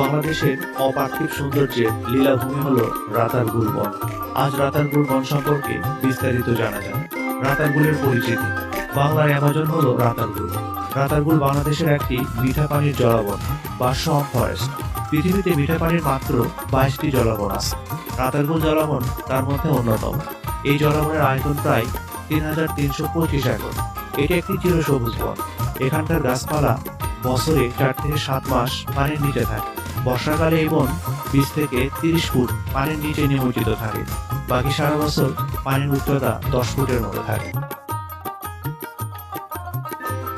বাংলাদেশের অপার্থিব সৌন্দর্যের লীলাভূমি হল রাতারগুল বন আজ রাতারগুল বন সম্পর্কে বিস্তারিত জানা যায়। রাতারগুলের পরিচিতি। বাংলার অ্যামাজন হল রাতারগুল রাতারগুল বাংলাদেশের একটি মিঠা পানির জলাবন বা সম ফরেস্ট। পৃথিবীতে মিঠা পানির মাত্র বাইশটি জলাবন আছে। রাতারগুল জলাবন তার মধ্যে অন্যতম। এই জলাবনের আয়তন প্রায় তিন হাজার তিনশো পঁচিশ একর। এটি একটি চিরসবুজ বন। এখানকার গাছপালা বছরে চার থেকে সাত মাস পানির নিচে থাকে। বর্ষাকালে এই বন বিশ থেকে তিরিশ ফুট পানির নিচে নিমজ্জিত থাকে। বাকি সারা বছর পানির উচ্চতা দশ ফুটের মতো থাকে।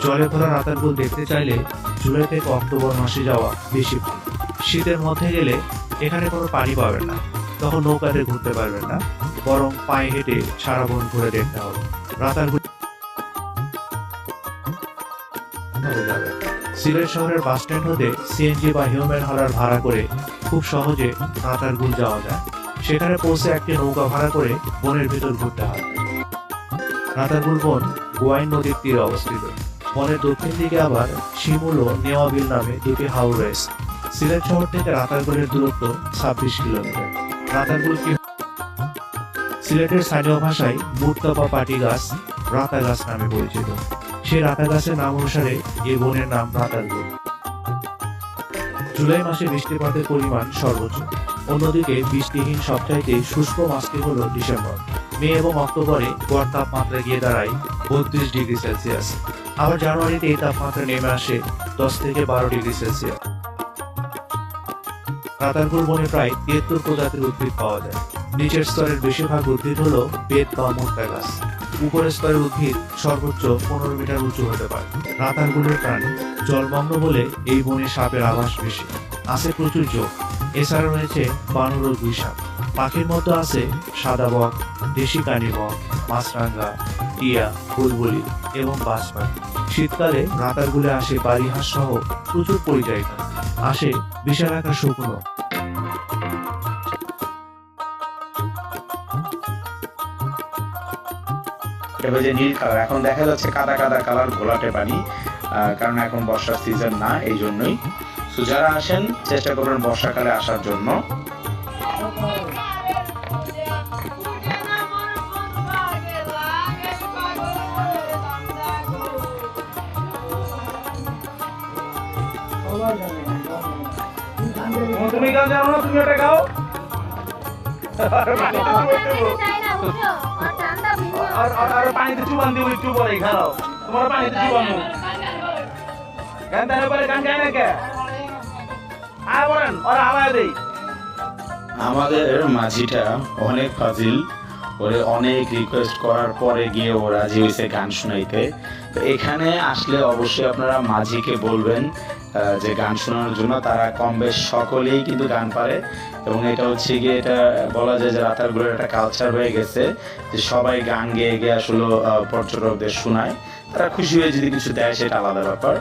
জলে ভরা রাতারগুল দেখতে চাইলে জুলাই থেকে অক্টোবর মাসে যাওয়া বেশি ভালো। শীতের মধ্যে গেলে এখানে কোনো পানি পাবেন না। তখন নৌকাতে ঘুরতে পারবেন না। বরং পায়ে হেঁটে সারা বন ঘুরে দেখতে হবে। রাতারগুল সিলেট শহরের বাস স্ট্যান্ড হতে সিএনজি বা হিউম্যান হলার ভাড়া করে খুব সহজে রাতারগুল যাওয়া যায়। সেখানে পৌঁছে একটি নৌকা ভাড়া করে বনের ভিতর ঘুরতে হয়। রাতারগুল বন গোয়াইন নদীর তীরে অবস্থিত। বনের দক্ষিণ দিকে আবার শিমুল ও নেওয়াবিল নামে দুটি হাউর রয়েছে। সিলেট শহর থেকে রাতারগুলের দূরত্ব ছাব্বিশ কিলোমিটার। রাতারগুল সিলেটের স্থানীয় ভাষায় মুক্তা বা পাটি গাছ, রাতা গাছ নামে পরিচিত। সেই রাতা গাছের নাম অনুসারে এই বনের নাম রাতারগুল জুলাই মাসে বৃষ্টিপাতের পরিমাণ সর্বোচ্চ। অন্যদিকে বৃষ্টিহীন সবচাইতে শুষ্ক মাসটি হল ডিসেম্বর। মে এবং অক্টোবরে গড় তাপমাত্রা গিয়ে দাঁড়ায় বত্রিশ ডিগ্রি সেলসিয়াস। আবার জানুয়ারিতে এই তাপমাত্রা নেমে আসে দশ থেকে বারো ডিগ্রি সেলসিয়াস। রাতারগুল বনে প্রায় তিয়াত্তর প্রজাতির উদ্ভিদ পাওয়া যায়। নিচের স্তরের বেশিরভাগ উদ্ভিদ হলো বেত বা মুক্তা গাছ। উপরের স্তরের উদ্ভিদ সর্বোচ্চ পনেরো মিটার উঁচু হতে পারে। রাতারগুলের প্রাণী জলমগ্ন বলে এই বনে সাপের আভাস বেশি। আছে প্রচুর চোখ এছাড়া রয়েছে বানর ও দুই সাপ। পাখির মধ্যে আছে সাদা বক, দেশি কানি বক মাছরাঙ্গা টিয়া, বুলবুলি এবং বাজ পাখি শীতকালে রাতারগুলে আসে বাড়ি হাঁস সহ প্রচুর পরিযায়িতা আসে বিশাল আকার শুকনো এটা যে নীল কালার এখন দেখা যাচ্ছে কাদা কাদা কালার ঘোলাটে পানি আহ, কারণ এখন বর্ষার সিজন না এই জন্যই। তো যারা আসেন চেষ্টা করবেন বর্ষাকালে আসার জন্য। তুমি গান জানো না তুমি ওটা গাও? আর আর আর পানিতে চুবান দিও, একটু পরে খাও। তোমার পানিতে চুবানো গান তাহলে পরে গান গায় না কে আয় বলেন, ওরা আওয়াজ দেই। আমাদের মাঝিটা অনেক ফাজিল। ওরে অনেক রিকোয়েস্ট করার পরে গিয়ে ও রাজি হয়েছে গান শোনাইতে। তো এখানে আসলে অবশ্যই আপনারা মাঝিকে বলবেন যে গান শোনানোর জন্য তারা কম বেশ সকলেই কিন্তু গান পারে। এবং এটা হচ্ছে গিয়ে এটা বলা যায় যে রাতারগুলোর একটা কালচার হয়ে গেছে যে সবাই গান গেয়ে গিয়ে আসলে পর্যটকদের শোনায়। তারা খুশি হয়ে যদি কিছু দেয় সেটা আলাদা ব্যাপার।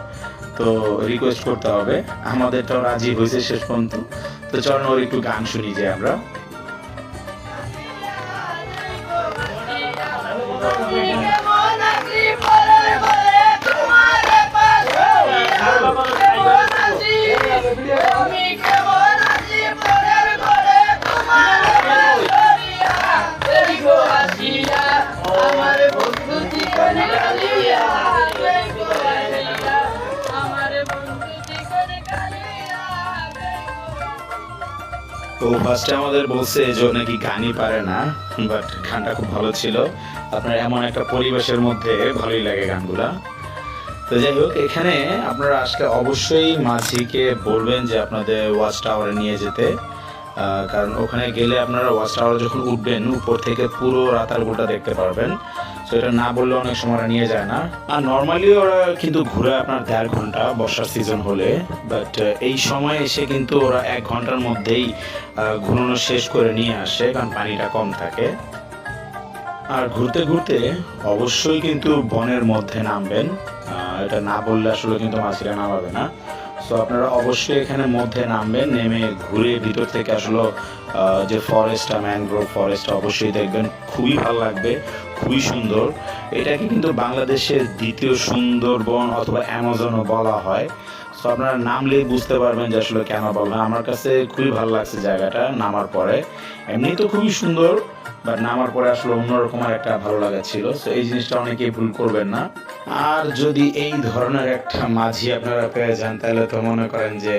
তো রিকোয়েস্ট করতে হবে। আমাদেরটাও রাজি হয়েছে শেষ পর্যন্ত। তো চলুন ওর একটু গান শুনি যে আমরা। আমার ফার্স্টে আমাদের বলছে যে নাকি গানই পারে না বাট গানটা খুব ভালো ছিল। আপনার এমন একটা পরিবেশের মধ্যে ভালোই লাগে গানগুলা। তো যাই হোক, এখানে আপনারা আসলে অবশ্যই মাঝিকে বলবেন যে আপনাদের ওয়াচ টাওয়ারে নিয়ে যেতে। কারণ ওখানে গেলে আপনারা ওয়াচ টাওয়ার যখন উঠবেন, উপর থেকে পুরো রাতারগুলটা দেখতে পারবেন। তো এটা না বললে অনেক সময় ওরা নিয়ে যায় না। আর নর্মালি ওরা কিন্তু ঘুরে আপনার দেড় ঘণ্টা বর্ষার সিজন হলে বাট এই সময় এসে কিন্তু ওরা এক ঘণ্টার মধ্যেই ঘুরানো শেষ করে নিয়ে আসে, কারণ পানিটা কম থাকে। আর ঘুরতে ঘুরতে অবশ্যই কিন্তু বনের মধ্যে নামবেন। এটা না বললে আসলে কিন্তু মাছিরা নামাবে না। সো আপনারা অবশ্যই এখানে মধ্যে নামবেন, নেমে ঘুরে ভিতর থেকে আসলো যে ফরেস্টটা ম্যানগ্রোভ ফরেস্ট অবশ্যই দেখবেন। খুবই ভালো লাগবে, খুবই সুন্দর। এটাকে কিন্তু বাংলাদেশের দ্বিতীয় সুন্দরবন অথবা অ্যামাজনও বলা হয়। সো আপনারা নামলেই বুঝতে পারবেন যে আসলে কেন বললাম আমার কাছে খুবই ভালো লাগছে জায়গাটা নামার পরে। এমনি তো খুবই সুন্দর বাট নামার পরে আসলে অন্যরকম একটা ভালো লাগা ছিল। সো এই জিনিসটা অনেকেই ভুল করবেন না। আর যদি এই ধরনের একটা মাঝি আপনারা পেয়ে যান, তাহলে তো মনে করেন যে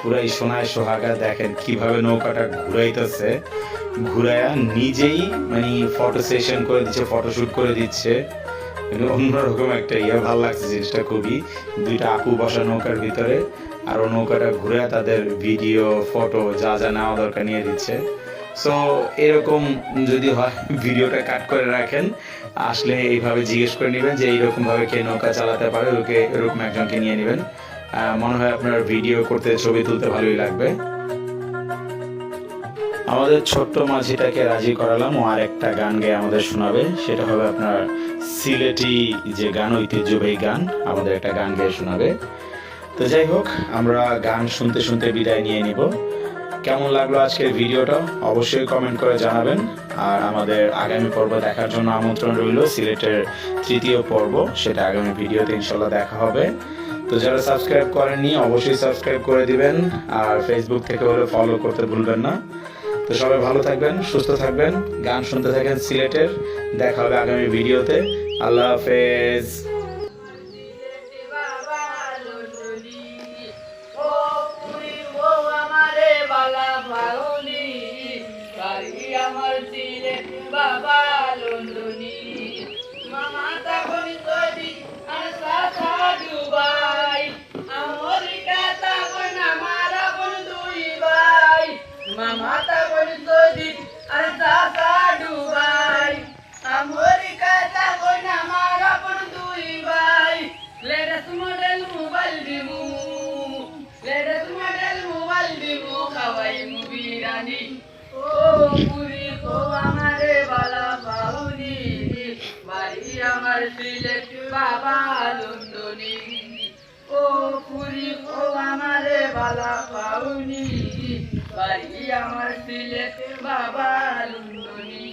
পুরাই সোনায় সোহাগা দেখেন কীভাবে নৌকাটা ঘুরাইতেছে। ঘুরায়া নিজেই মানে ফটো সেশন করে দিচ্ছে ফটোশুট করে দিচ্ছে। অন্যরকম একটা ইয়ে ভালো লাগছে জিনিসটা খুবই। দুইটা আপু বসা নৌকার ভিতরে, আর নৌকাটা ঘুরে তাদের ভিডিও, ফটো, যা যা নেওয়া দরকার নিয়ে দিচ্ছে। সো এরকম যদি হয়, ভিডিওটা কাট করে রাখেন, আসলে এইভাবে জিজ্ঞেস করে নেবেন যে এইরকম ভাবে কে নৌকা চালাতে পারে, ওকে এরকম একজনকে নিয়ে নেবেন। মনে হয় আপনার ভিডিও করতে, ছবি তুলতে ভালোই লাগবে। আমাদের ছোট্ট মাঝিটাকে রাজি করালাম, ও আর একটা গান গেয়ে আমাদের শোনাবে, সেটা হবে আপনার সিলেটি যে গান ঐতিহ্যবাহী গান, আমাদের একটা গান গেয়ে শোনাবে। তো যাই হোক, আমরা গান শুনতে শুনতে বিদায় নিয়ে নিব। কেমন লাগল আজকের ভিডিওটা? অবশ্যই কমেন্ট করে জানাবেন। আর আমাদের আগামী পর্ব দেখার জন্য আমন্ত্রণ রইল, সিলেটের তৃতীয় পর্ব। সেটা আগামী ভিডিওতে ইনশাল্লাহ দেখা হবে। তো যারা সাবস্ক্রাইব করেননি, অবশ্যই সাবস্ক্রাইব করে দিবেন। আর ফেসবুক থেকে হলে ফলো করতে ভুলবেন না। তো সবাই ভালো থাকবেন, সুস্থ থাকবেন। গান শুনতে থাকেন সিলেটের। দেখা হবে আগামী ভিডিওতে। আল্লাহ হাফেজ বিরানি ও পুরি তো আমারে বালা পাউনি বাড়ি আমার সিলেট বাবা লন্ডনি ও পুরি ও আমারে বালা পাউনি বাড়ি আমার সিলেট বাবা লন্ডনি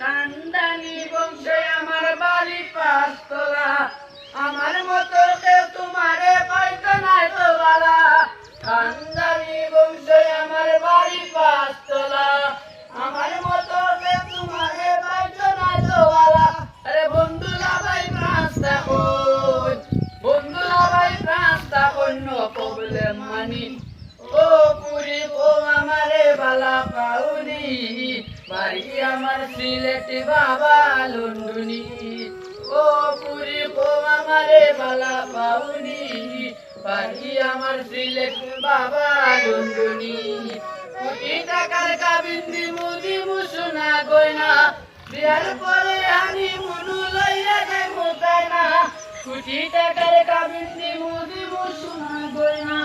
কান্দানি বংশে আমার বাড়ি পাঁচতলা। আমার মতো কেউ তোমারে পাইতো না তো বালা। কান্দানি বংশে আমার বাড়ি পাঁচতলা। আমার মতো কেউ তোমারে পাইতো না বালা আরে বন্ধু লাভাই প্রাস্তা কই? বন্ধু লাভাই প্রাস্তা কই নো প্রবলেম মানি। ও পুরি ও বালা পাউনি বাড়ি আমার সিলেট বাবা লন্ডনি। ও পুরি ও আমারে বালা পাউনি বাড়ি আমার সিলেট বাবা লন্ডনি কোটি টাকার কাবিন্দি মুদি মুসুনা গয়না। বিয়ার পরে আনি মুনু লইয়া যায় মোতায় না কোটি টাকার কাবিন্দি মুদি মুসুনা গয়না।